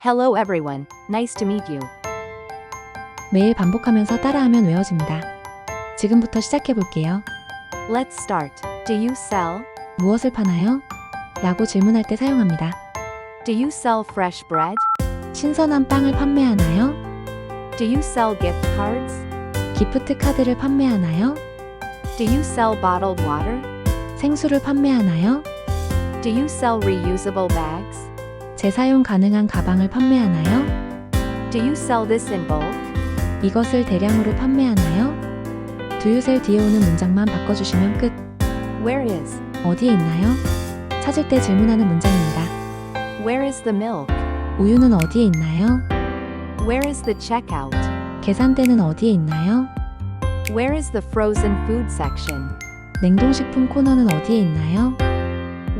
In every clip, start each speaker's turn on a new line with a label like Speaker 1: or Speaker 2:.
Speaker 1: Hello everyone, nice to meet you.
Speaker 2: 매일 반복하면서 따라하면 외워집니다. 지금부터 시작해 볼게요.
Speaker 1: Let's start. Do you sell?
Speaker 2: 무엇을 파나요? 라고 질문할 때 사용합니다.
Speaker 1: Do you sell fresh bread?
Speaker 2: 신선한 빵을 판매하나요?
Speaker 1: Do you sell gift cards?
Speaker 2: 기프트 카드를 판매하나요?
Speaker 1: Do you sell bottled water?
Speaker 2: 생수를 판매하나요?
Speaker 1: Do you sell reusable bags?
Speaker 2: 재사용 가능한 가방을 판매하나요?
Speaker 1: Do you sell this in bulk?
Speaker 2: 이것을 대량으로 판매하나요? 두유셀 뒤에 오는 문장만 바꿔주시면 끝.
Speaker 1: Where is?
Speaker 2: 어디에 있나요? 찾을 때 질문하는 문장입니다.
Speaker 1: Where is the milk?
Speaker 2: 우유는 어디에 있나요?
Speaker 1: Where is the checkout?
Speaker 2: 계산대는 어디에 있나요?
Speaker 1: Where is the frozen food section?
Speaker 2: 냉동식품 코너는 어디에 있나요?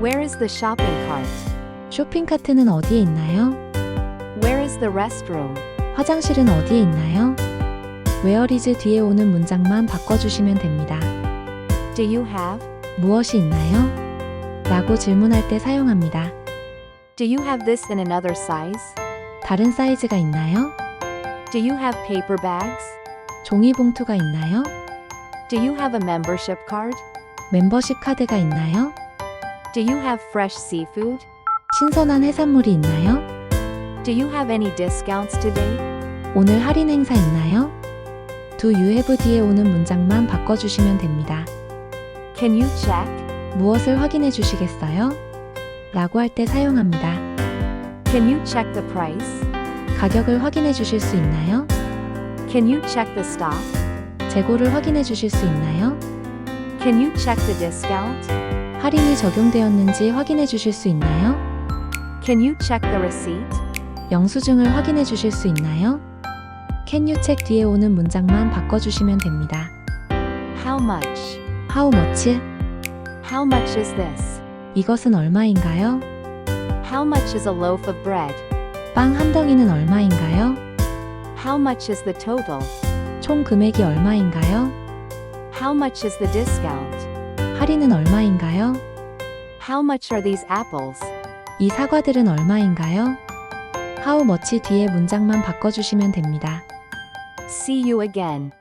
Speaker 1: Where is the shopping cart?
Speaker 2: 쇼핑 카트는 어디에 있나요?
Speaker 1: Where is the restroom?
Speaker 2: 화장실은 어디에 있나요? Where is 뒤에 오는 문장만 바꿔주시면 됩니다.
Speaker 1: Do you have?
Speaker 2: 무엇이 있나요? 라고 질문할 때 사용합니다.
Speaker 1: Do you have this in another size?
Speaker 2: 다른 사이즈가 있나요?
Speaker 1: Do you have paper bags?
Speaker 2: 종이 봉투가 있나요?
Speaker 1: Do you have a membership card?
Speaker 2: 멤버십 카드가 있나요?
Speaker 1: Do you have fresh seafood?
Speaker 2: 신선한 해산물이 있나요?
Speaker 1: Do you have any discounts today?
Speaker 2: 오늘 할인 행사 있나요? Do you have 뒤에 오는 문장만 바꿔주시면 됩니다.
Speaker 1: Can you check?
Speaker 2: 무엇을 확인해 주시겠어요? 라고 할 때 사용합니다.
Speaker 1: Can you check the price?
Speaker 2: 가격을 확인해 주실 수 있나요?
Speaker 1: Can you check the stock?
Speaker 2: 재고를 확인해 주실 수 있나요?
Speaker 1: Can you check the discount?
Speaker 2: 할인이 적용되었는지 확인해 주실 수 있나요?
Speaker 1: Can you check the receipt?
Speaker 2: 영수증을 확인해 주실 수 있나요? Can you check 뒤에 오는 문장만 바꿔주시면 됩니다.
Speaker 1: How much?
Speaker 2: How much?
Speaker 1: How much is this?
Speaker 2: 이것은 얼마인가요?
Speaker 1: How much is a loaf of bread?
Speaker 2: 빵 한 덩이는 얼마인가요?
Speaker 1: How much is the total?
Speaker 2: 총 금액이 얼마인가요?
Speaker 1: How much is the discount?
Speaker 2: 할인은 얼마인가요?
Speaker 1: How much are these apples?
Speaker 2: 이 사과들은 얼마인가요? How much 뒤에 문장만 바꿔주시면 됩니다.
Speaker 1: See you again.